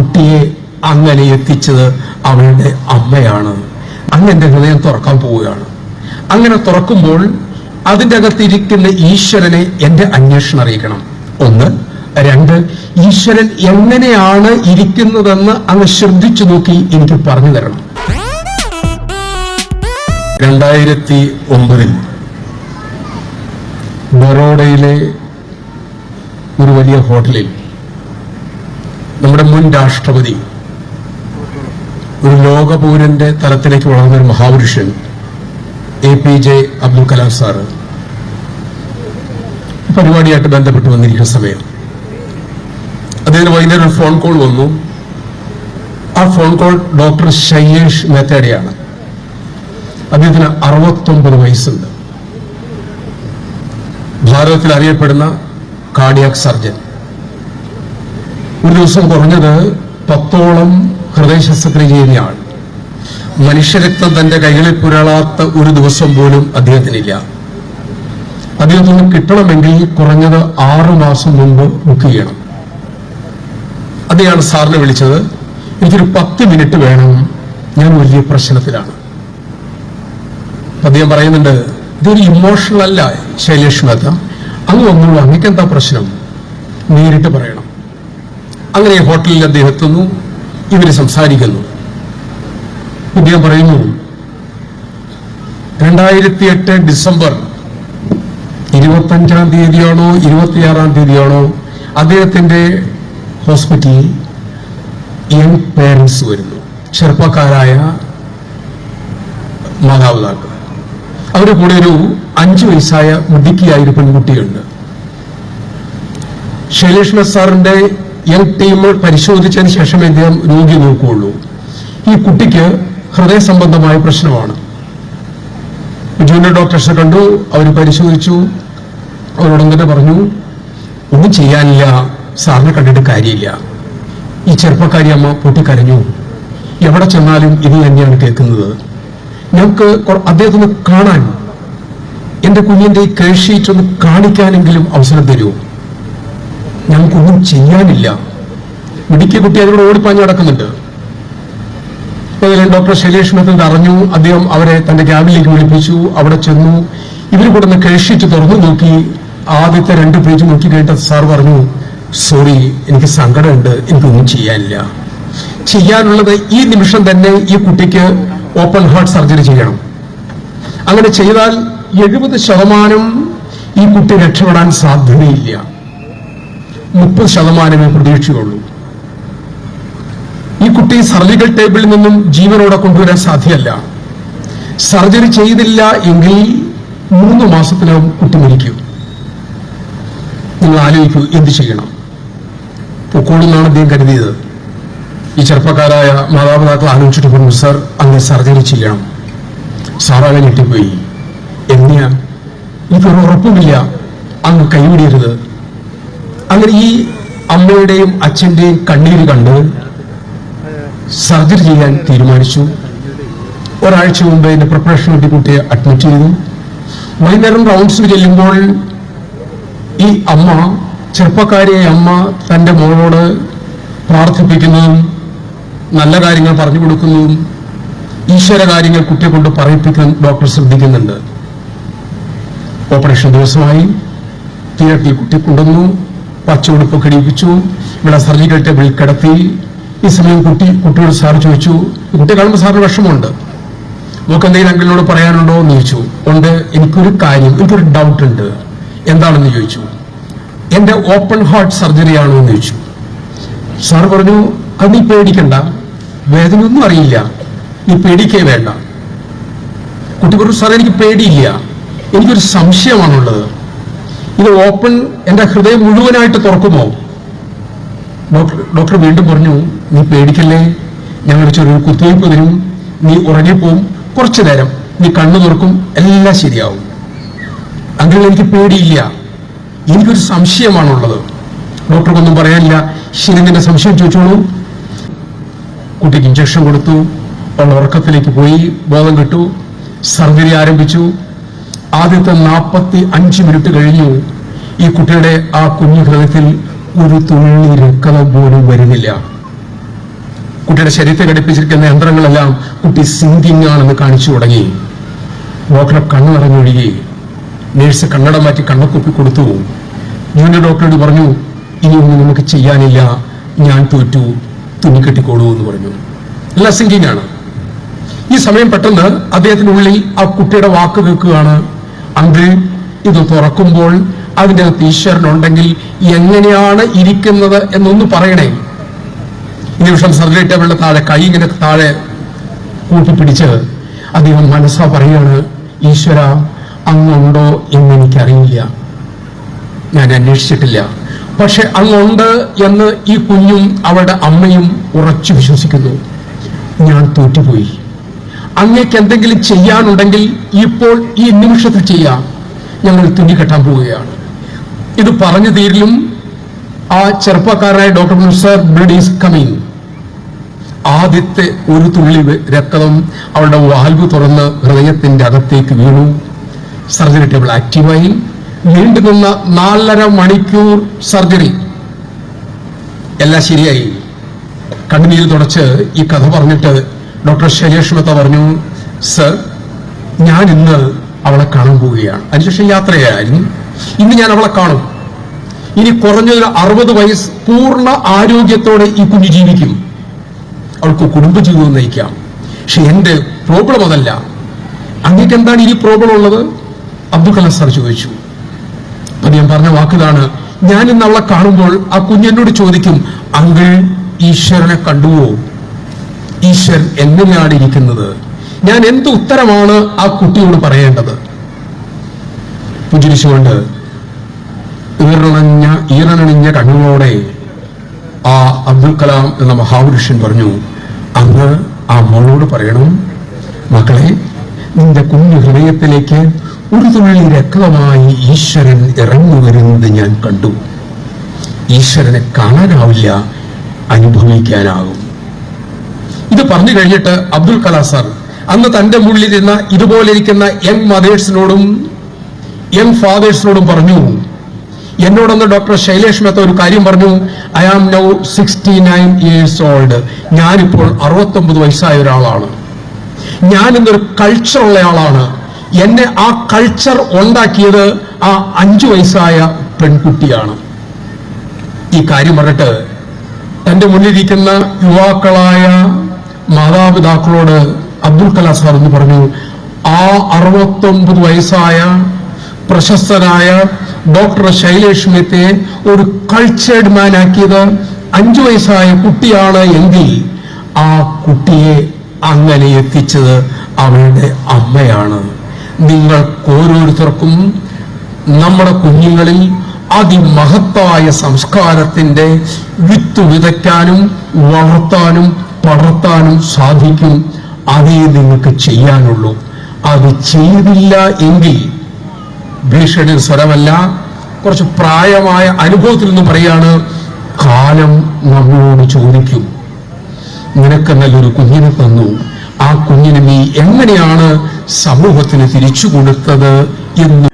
കുട്ടിയെ അങ്ങനെ എത്തിച്ചത് അവളുടെ അമ്മയാണ്. അങ്ങ് എന്റെ ഹൃദയം തുറക്കാൻ പോവുകയാണ്. അങ്ങനെ തുറക്കുമ്പോൾ അതിന്റെ അകത്തിരിക്കുന്ന ഈശ്വരനെ എന്റെ അന്വേഷണം അറിയിക്കണം. ഒന്ന് രണ്ട് ഈശ്വരൻ എങ്ങനെയാണ് ഇരിക്കുന്നതെന്ന് അങ്ങ് ശ്രദ്ധിച്ചു നോക്കി എനിക്ക് പറഞ്ഞു തരണം. രണ്ടായിരത്തി ഒമ്പതിൽ ബറോഡയിലെ ഒരു വലിയ ഹോട്ടലിൽ നമ്മുടെ മുൻ രാഷ്ട്രപതി ഒരു ലോകപൗരന്റെ തലത്തിലേക്ക് വളർന്ന ഒരു മഹാപുരുഷൻ A P J Abdul Kalam sir പരിപാടിയായിട്ട് ബന്ധപ്പെട്ട് വന്നിരിക്കുന്ന സമയം. അദ്ദേഹത്തിന് വൈകുന്നേരം ഒരു ഫോൺ കോൾ വന്നു. ആ ഫോൺ കോൾ ഡോക്ടർ ശൈലേഷ് മേത്തേടെയാണ് അദ്ദേഹത്തിന് അറുപത്തൊമ്പത് വയസ്സുണ്ട്. ഭാരതത്തിൽ അറിയപ്പെടുന്ന കാർഡിയാക് സർജൻ ഒരു ദിവസം കുറഞ്ഞത് പത്തോളം ഹൃദയ ശസ്ത്രക്രിയ ചെയ്യുന്ന ആൾ മനുഷ്യരക്തം തന്റെ കൈകളിൽ പുരളാത്ത ഒരു ദിവസം പോലും അദ്ദേഹത്തിനില്ല. അദ്ദേഹത്തിന് കിട്ടണമെങ്കിൽ കുറഞ്ഞത് ആറു മാസം മുമ്പ് ബുക്ക് ചെയ്യണം. അദ്ദേഹമാണ് സാറിനെ വിളിച്ചത്. എനിക്കൊരു പത്ത് മിനിറ്റ് വേണം. ഞാൻ വലിയ പ്രശ്നത്തിലാണ്. അദ്ദേഹം പറയുന്നുണ്ട് ഇതൊരു ഇമോഷണൽ അല്ല ശൈലേഷ് മേത്ത അങ്ങ് വന്നുള്ളൂ അങ്ങക്ക് എന്താ പ്രശ്നം? നേരിട്ട് പറയണം. അങ്ങനെ ഹോട്ടലിൽ അദ്ദേഹം എത്തുന്നു ഇവർ സംസാരിക്കുന്നു അദ്ദേഹം പറയുന്നു രണ്ടായിരത്തി എട്ട് ഡിസംബർ ഇരുപത്തഞ്ചാം തീയതിയാണോ ഇരുപത്തിയാറാം തീയതിയാണോ അദ്ദേഹത്തിന്റെ ഹോസ്പിറ്റലിൽ യങ് പേരൻസ് വരുന്നു. ചെറുപ്പക്കാരായ മാതാപിതാക്കൾ. അവരുടെ കൂടെ ഒരു അഞ്ചു വയസ്സായ മുടിക്കിയായ ഒരു പെൺകുട്ടിയുണ്ട്. ശൈലേഷ് സാറിന്റെ യങ് ടീം പരിശോധിച്ചതിന് ശേഷമേ അദ്ദേഹം രോഗി നോക്കുകയുള്ളൂ. ഈ കുട്ടിക്ക് ഹൃദയ സംബന്ധമായ പ്രശ്നമാണ്. ജൂനിയർ ഡോക്ടേഴ്സ് കണ്ടു അവർ പരിശോധിച്ചു അവരോടും തന്നെ പറഞ്ഞു ഒന്നും ചെയ്യാനില്ല സാറിനെ കണ്ടിട്ട് കാര്യമില്ല. ഈ ചെറുപ്പക്കാരി അമ്മ പൊട്ടിക്കരഞ്ഞു. എവിടെ ചെന്നാലും ഇത് തന്നെയാണ് കേൾക്കുന്നത്. ഞങ്ങൾക്ക് അദ്ദേഹത്തിന് കാണാൻ എന്റെ കുഞ്ഞിന്റെ ഈ കേൾഷീറ്റ് ഒന്ന് കാണിക്കാനെങ്കിലും അവസരം തരൂ. ഞങ്ങൾക്കൊന്നും ചെയ്യാനില്ല. മിടുക്കിയ കുട്ടി അതിലൂടെ ഓടിപ്പാഞ്ഞു നടക്കുന്നുണ്ട്. ഡോക്ടർ ശൈലേഷ് മെത്തത് അറിഞ്ഞു. അദ്ദേഹം അവരെ തന്റെ ക്യാബിലേക്ക് വിളിപ്പിച്ചു. അവിടെ ചെന്നു. ഇവർ കൊടുന്ന കഴിച്ചിട്ട് തുറന്നു നോക്കി. ആദ്യത്തെ രണ്ട് പേജ് നോക്കി കഴിഞ്ഞിട്ട് സാർ പറഞ്ഞു സോറി എനിക്ക് സങ്കടമുണ്ട്. എനിക്കൊന്നും ചെയ്യാനില്ല. ചെയ്യാനുള്ളത് ഈ നിമിഷം തന്നെ ഈ കുട്ടിക്ക് ഓപ്പൺ ഹാർട്ട് സർജറി ചെയ്യണം. അങ്ങനെ ചെയ്താൽ എഴുപത് ശതമാനം ഈ കുട്ടി രക്ഷപ്പെടാൻ സാധ്യതയില്ല. മുപ്പത് ശതമാനമേ പ്രതീക്ഷയുള്ളൂ ഈ കുട്ടി സർജിക്കൽ ടേബിളിൽ നിന്നും ജീവനോടെ കൊണ്ടുവരാൻ സാധ്യമല്ല സർജറി ചെയ്തില്ല എങ്കിൽ മൂന്ന് മാസത്തിനകം കുട്ടി മരിക്കും. നിങ്ങൾ ആലോചിക്കൂ എന്ത് ചെയ്യണം? പൊക്കോളെന്നാണ് അദ്ദേഹം കരുതിയത്. ഈ ചെറുപ്പക്കാരായ മാതാപിതാക്കൾ ആലോചിച്ചിട്ട് പറഞ്ഞു സർ അങ്ങനെ സർജറി ചെയ്യണം. സാറാകെ ഞെട്ടിപ്പോയി. എന്നെയാ എനിക്കൊരു ഉറപ്പുമില്ല. അങ്ങ് കൈവിടരുത്. അങ്ങനെ ഈ അമ്മയുടെയും അച്ഛന്റെയും കണ്ണീര് കണ്ട് സർജറി ചെയ്യാൻ തീരുമാനിച്ചു. ഒരാഴ്ച മുമ്പ് എന്റെ പ്രിപ്പറേഷൻ വേണ്ടി കുട്ടിയെ അഡ്മിറ്റ് ചെയ്തു. വൈകുന്നേരം റൗണ്ട്സ് ചെല്ലുമ്പോൾ ഈ അമ്മ ചെറുപ്പക്കാരിയായ അമ്മ തന്റെ മോളോട് പ്രാർത്ഥിപ്പിക്കുന്നതും നല്ല കാര്യങ്ങൾ പറഞ്ഞു കൊടുക്കുന്നതും ഈശ്വര കാര്യങ്ങൾ കുട്ടിയെ കൊണ്ട് പറയിപ്പിക്കാൻ ഡോക്ടർ ശ്രദ്ധിക്കുന്നുണ്ട്. ഓപ്പറേഷൻ ദിവസമായി തിയേറ്ററിൽ കുട്ടി കൊണ്ടുവന്നു. പച്ചയുടുപ്പൊക്കെ ഇടിപ്പിച്ചു ഇവിടെ സർജിക്കൽ ടേബിൾ കിടത്തി. ഈ സമയം കുട്ടി കുട്ടിയോട് സാർ ചോദിച്ചു കുട്ടി കാണുമ്പോൾ സാറിന് വിഷമമുണ്ട്. നമുക്ക് എന്തെങ്കിലും അങ്കിളിനോട് പറയാനുണ്ടോ? എന്ന് ചോദിച്ചു. ഉണ്ട്. എനിക്കൊരു കാര്യം എനിക്കൊരു ഡൗട്ട് ഉണ്ട്. എന്താണെന്ന് ചോദിച്ചു. എന്റെ ഓപ്പൺ ഹാർട്ട് സർജറി ആണോ? എന്ന് ചോദിച്ചു. സാർ പറഞ്ഞു അത് നീ പേടിക്കണ്ട. വേദന ഒന്നും അറിയില്ല. നീ പേടിക്കേ വേണ്ട. കുട്ടി പറഞ്ഞു സാർ എനിക്ക് പേടിയില്ല. എനിക്കൊരു സംശയമാണുള്ളത്. ഇത് ഓപ്പൺ എന്റെ ഹൃദയം മുഴുവനായിട്ട് തുറക്കുമോ? ഡോക്ടർ ഡോക്ടർ വീണ്ടും പറഞ്ഞു നീ പേടിക്കല്ലേ? ഞങ്ങൾ ചെറിയൊരു കുത്തിവയ്പ് തരും. നീ ഉറങ്ങിപ്പോവും. കുറച്ചു നേരം. നീ കണ്ണു തുറക്കും. എല്ലാം ശരിയാവും. അങ്ങനെ എനിക്ക് പേടിയില്ല. എനിക്കൊരു സംശയമാണുള്ളത്. ഡോക്ടർക്കൊന്നും പറയാനില്ല. ശരി നിന്റെ സംശയം ചോദിച്ചോളൂ. കുട്ടിക്ക് ഇഞ്ചക്ഷൻ കൊടുത്തു. അവൾ ഉറക്കത്തിലേക്ക് പോയി. ബോധം കിട്ടു. സർജറി ആരംഭിച്ചു. ആദ്യത്തെ നാൽപ്പത്തി അഞ്ച് മിനിറ്റ് കഴിഞ്ഞു. ഈ കുട്ടിയുടെ ആ കുഞ്ഞു ഹൃദയത്തിൽ ഒരു തുള്ളി രക്തം പോലും വരുന്നില്ല. കുട്ടിയുടെ ശരീരത്തെ ഘടിപ്പിച്ചിരിക്കുന്ന യന്ത്രങ്ങളെല്ലാം കുട്ടി സിങ്കിങ് ആണെന്ന് കാണിച്ചു തുടങ്ങി. ഡോക്ടറെ കണ്ണു നിറഞ്ഞൊഴുകി. നേഴ്സ് കണ്ണട മാറ്റി കണ്ണക്കുപ്പി കൊടുത്തു. ജൂനിയർ ഡോക്ടറോട് പറഞ്ഞു ഇനിയൊന്നും നമുക്ക് ചെയ്യാനില്ല. ഞാൻ തോറ്റു. തുന്നിക്കെട്ടിക്കോളൂ എന്ന് പറഞ്ഞു. എല്ലാം സിങ്കിങ് ആണ് ഈ സമയം പെട്ടെന്ന് അദ്ദേഹത്തിന്റെ ഉള്ളിൽ ആ കുട്ടിയുടെ വാക്ക് കേൾക്കുകയാണ്. അങ്കിൾ ഇത് തുറക്കുമ്പോൾ അതിന്റെ അകത്ത് ഈശ്വരനുണ്ടെങ്കിൽ എങ്ങനെയാണ് ഇരിക്കുന്നത് എന്നൊന്ന് പറയണേ. ഈ നിമിഷം സർജറി ടേബിളിന്റെ താഴെ കൈ ഇങ്ങനെ താഴെ കൂട്ടിപ്പിടിച്ച് അദ്ദേഹം മനസ്സാ പറയാണ് ഈശ്വര അങ്ങുണ്ടോ എന്ന് എനിക്കറിയില്ല. ഞാൻ അന്വേഷിച്ചിട്ടില്ല. പക്ഷെ അങ്ങുണ്ട് എന്ന് ഈ കുഞ്ഞും അവളുടെ അമ്മയും ഉറച്ചു വിശ്വസിക്കുന്നു. ഞാൻ തോറ്റുപോയി. അങ്ങേക്ക് എന്തെങ്കിലും ചെയ്യാനുണ്ടെങ്കിൽ ഇപ്പോൾ ഈ നിമിഷത്തിൽ ചെയ്യാം. ഞങ്ങൾ തുന്നിക്കെട്ടാൻ പോവുകയാണ്. ഇത് പറഞ്ഞു തീരിലും ആ ചെറുപ്പക്കാരനായ doctor sir blood is coming. ആദ്യത്തെ ഒരു തുള്ളി രക്തം അവളുടെ വാൽവ് തുറന്ന് ഹൃദയത്തിന്റെ അകത്തേക്ക് വീണു. സർജറി ടേബിൾ ആക്റ്റീവായി. നീണ്ടു നിന്ന നാലര മണിക്കൂർ സർജറി. എല്ലാം ശരിയായി. കണ്ണുനീര് തുടച്ച് ഈ കഥ പറഞ്ഞിട്ട് ഡോക്ടർ ശൈലേഷ് മെത്ത പറഞ്ഞു സർ ഞാൻ ഇന്ന് അവളെ കാണാൻ പോവുകയാണ്. അതിനുശേഷം യാത്രയായിരുന്നു. ഇന്ന് ഞാൻ അവളെ കാണും. ഇനി കുറഞ്ഞൊരു അറുപത് വയസ്സ് പൂർണ ആരോഗ്യത്തോടെ ഈ കുഞ്ഞു ജീവിക്കും. അവൾക്ക് കുടുംബജീവിതം നയിക്കാം. പക്ഷെ എന്റെ പ്രോബ്ലം അതല്ല. അങ്ങേക്ക് എന്താണ് ഇനി പ്രോബ്ലം ഉള്ളത്? അബ്ദുൽ കലാം സാർ ചോദിച്ചു. അപ്പൊ ഞാൻ പറഞ്ഞ വാക്കിതാണ്. ഞാൻ ഇന്ന് അവളെ കാണുമ്പോൾ ആ കുഞ്ഞെന്നോട് ചോദിക്കും അങ്കിൾ ഈശ്വരനെ കണ്ടുവോ ഈശ്വരൻ എങ്ങനെയാണ് ഇരിക്കുന്നത്. ഞാൻ എന്ത് ഉത്തരമാണ് ആ കുട്ടിയോട് പറയേണ്ടത്? പുഞ്ചിരിച്ചുകൊണ്ട് ഈറണഞ്ഞ ഈറണിഞ്ഞ കണ്ണുകളോടെ ആ അബ്ദുൽ കലാം എന്ന മഹാപുരുഷൻ പറഞ്ഞു അങ്ങ് ആ മോളോട് പറയണം. മക്കളെ നിന്റെ കുഞ്ഞു ഹൃദയത്തിലേക്ക് ഒരു തുള്ളി രക്തമായി ഈശ്വരൻ ഇറങ്ങി വരുന്നത് ഞാൻ കണ്ടു. ഈശ്വരനെ കാണാനാവില്ല അനുഭവിക്കാനാകും. ഇത് പറഞ്ഞു കഴിഞ്ഞിട്ട് അബ്ദുൽ കലാം സാർ അന്ന് തന്റെ മുള്ളിലിരുന്ന ഇതുപോലെ ഇരിക്കുന്ന യങ് മദേഴ്സിനോടും യങ് ഫാദേഴ്സിനോടും പറഞ്ഞു. എന്നോടൊന്ന് ഡോക്ടർ ശൈലേഷ് മേത്ത ഒരു കാര്യം പറഞ്ഞു. I am now sixty nine years old ഞാനിപ്പോൾ അറുപത്തൊമ്പത് വയസ്സായ ഒരാളാണ്. ഞാൻ ഇന്നൊരു കൾച്ചർ ഉള്ള ആളാണ്. എന്നെ ആ കൾച്ചർ ഉണ്ടാക്കിയത് ആ അഞ്ചു വയസ്സായ പെൺകുട്ടിയാണ്. ഈ കാര്യം പറഞ്ഞിട്ട് തന്റെ മുന്നിലിരിക്കുന്ന യുവാക്കളായ മാതാപിതാക്കളോട് അബ്ദുൽ കലാം സാർ എന്ന് പറഞ്ഞു ആ അറുപത്തൊമ്പത് വയസ്സായ പ്രശസ്തനായ ഡോക്ടർ ശൈലേഷ് മെത്തെ ഒരു കൾച്ചേർഡ് മാൻ ആക്കിയത് അഞ്ചു വയസ്സായ കുട്ടിയാണ് എങ്കിൽ ആ കുട്ടിയെ അങ്ങനെ എത്തിച്ചത് അവളുടെ അമ്മയാണ്. നിങ്ങൾ ഓരോരുത്തർക്കും നമ്മുടെ കുഞ്ഞുങ്ങളിൽ അതിമഹത്തായ സംസ്കാരത്തിന്റെ വിത്ത് വിതയ്ക്കാനും വളർത്താനും പടർത്താനും സാധിക്കും അതേ നിങ്ങൾക്ക് ചെയ്യാനുള്ളൂ. അത് ചെയ്തില്ല എങ്കിൽ ഭീഷണി സ്വരമല്ല. കുറച്ച് പ്രായമായ അനുഭവത്തിൽ നിന്ന് പറയാണ് കാലം നമ്മളോട് ചോദിക്കും. നിനക്ക് നല്ലൊരു കുഞ്ഞിനെ തന്നു. ആ കുഞ്ഞിനെ നീ എങ്ങനെയാണ് സമൂഹത്തിന് തിരിച്ചു കൊടുത്തത് എന്ന്